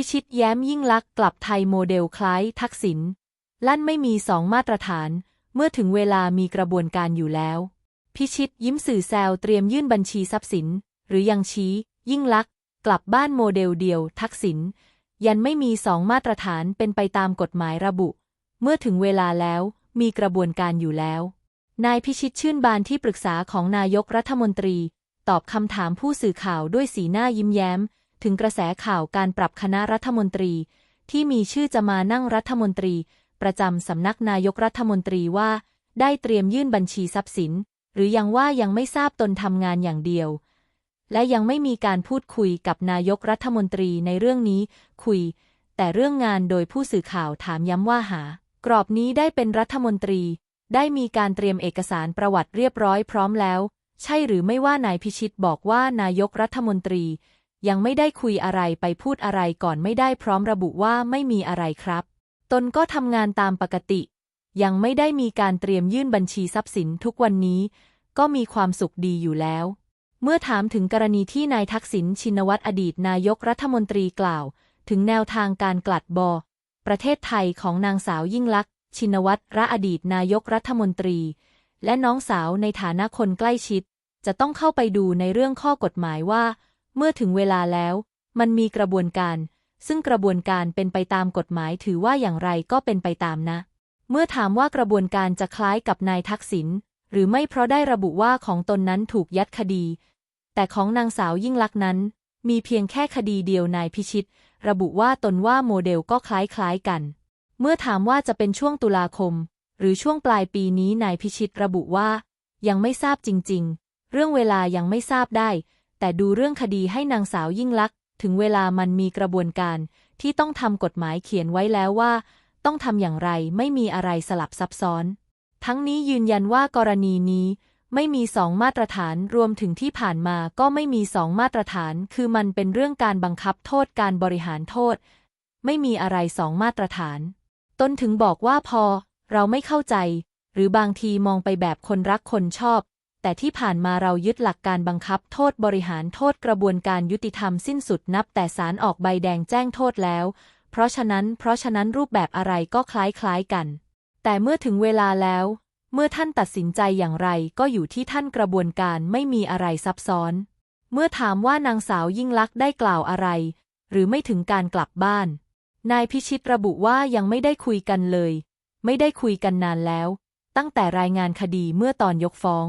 พิชิตแย้มยิ่งลักษณ์กลับไทยโมเดลคล้ายทักษิณลั่นไม่มีสองมาตรฐาน เมื่อถึงเวลามีกระบวนการอยู่แล้ว พิชิตยิ้มสื่อแซวเตรียมยื่นบัญชีทรัพย์สิน หรือยังชี้ ยิ่งลักษณ์กลับบ้านโมเดลเดียว ทักษิณยันไม่มีสองมาตรฐานเป็นไปตามกฎหมายระบุ เมื่อถึงเวลาแล้วมีกระบวนการอยู่แล้ว นายพิชิตชื่นบานที่ปรึกษาของนายกรัฐมนตรี ตอบคำถามผู้สื่อข่าวด้วยสีหน้ายิ้มแย้ม ถึงกระแสข่าวการปรับคณะรัฐมนตรี ที่มีชื่อจะมานั่งรัฐมนตรี ประจำสำนักนายกรัฐมนตรีว่า ได้เตรียมยื่นบัญชีทรัพย์สิน หรือยังว่ายังไม่ทราบตนทำงานอย่างเดียว และยังไม่มีการพูดคุยกับนายกรัฐมนตรีในเรื่องนี้ คุย แต่เรื่องงานโดยผู้สื่อข่าวถามย้ำว่าหา กรอบนี้ได้เป็นรัฐมนตรี ได้มีการเตรียมเอกสารประวัติเรียบร้อยพร้อมแล้ว ใช่หรือไม่ว่านายพิชิตบอกว่านายกรัฐมนตรี ยังไม่ได้คุยอะไรไปพูดอะไรก่อนไม่ได้พร้อมระบุว่าไม่มีอะไรครับ ตนก็ทำงานตามปกติ ยังไม่ได้มีการเตรียมยื่นบัญชีทรัพย์สินทุกวันนี้ ก็มีความสุขดีอยู่แล้ว เมื่อถามถึงกรณีที่นายทักษิณชินวัตรอดีตนายกรัฐมนตรีกล่าว ถึงแนวทางการกลัดบอประเทศไทยของนางสาวยิ่งลักษณ์ชินวัตรระอดีตนายกรัฐมนตรี และน้องสาวในฐานะคนใกล้ชิด จะต้องเข้าไปดูในเรื่องข้อกฎหมายว่า เมื่อถึงเวลาแล้ว มันมีกระบวนการ ซึ่งกระบวนการเป็นไปตามกฎหมายถือว่าอย่างไรก็เป็นไปตามนะ เมื่อถามว่ากระบวนการจะคล้ายกับนายทักษิณหรือไม่เพราะได้ระบุว่าของตนนั้นถูกยัดคดี แต่ของนางสาวยิ่งลักษณ์นั้น มีเพียงแค่คดีเดียวนายพิชิต ระบุว่าตนว่าโมเดลก็คล้ายๆกัน เมื่อถามว่าจะเป็นช่วงตุลาคม หรือช่วงปลายปีนี้นายพิชิตระบุว่า ยังไม่ทราบจริง ๆ เรื่องเวลายังไม่ทราบได้ แต่ดูเรื่องคดีให้นางสาวยิ่งลักษณ์ถึงเวลามันมีกระบวนการที่ต้องทำกฎหมายเขียนไว้แล้วว่า ต้องทำอย่างไรไม่มีอะไรสลับซับซ้อน ทั้งนี้ยืนยันว่ากรณีนี้ไม่มีสองมาตรฐานรวมถึงที่ผ่านมาก็ไม่มีสองมาตรฐาน คือมันเป็นเรื่องการบังคับโทษการบริหารโทษ ไม่มีอะไรสองมาตรฐาน ตนถึงบอกว่าพอ เราไม่เข้าใจ หรือบางทีมองไปแบบคนรักคนชอบ แต่ที่ผ่านมาเรายึดหลักการบังคับโทษบริหารโทษกระบวนการยุติธรรมสิ้นสุดนับแต่ศาลออกใบแดงแจ้งโทษแล้ว เพราะฉะนั้นเพราะฉะนั้นรูปแบบอะไรก็คล้ายๆกัน แต่เมื่อถึงเวลาแล้ว เมื่อท่านตัดสินใจอย่างไรก็อยู่ที่ท่านกระบวนการไม่มีอะไรซับซ้อน เมื่อถามว่านางสาวยิ่งลักษณ์ได้กล่าวอะไร หรือไม่ถึงการกลับบ้าน นายพิชิตระบุว่ายังไม่ได้คุยกันเลย ไม่ได้คุยกันนานแล้ว ตั้งแต่รายงานคดีเมื่อตอนยกฟ้อง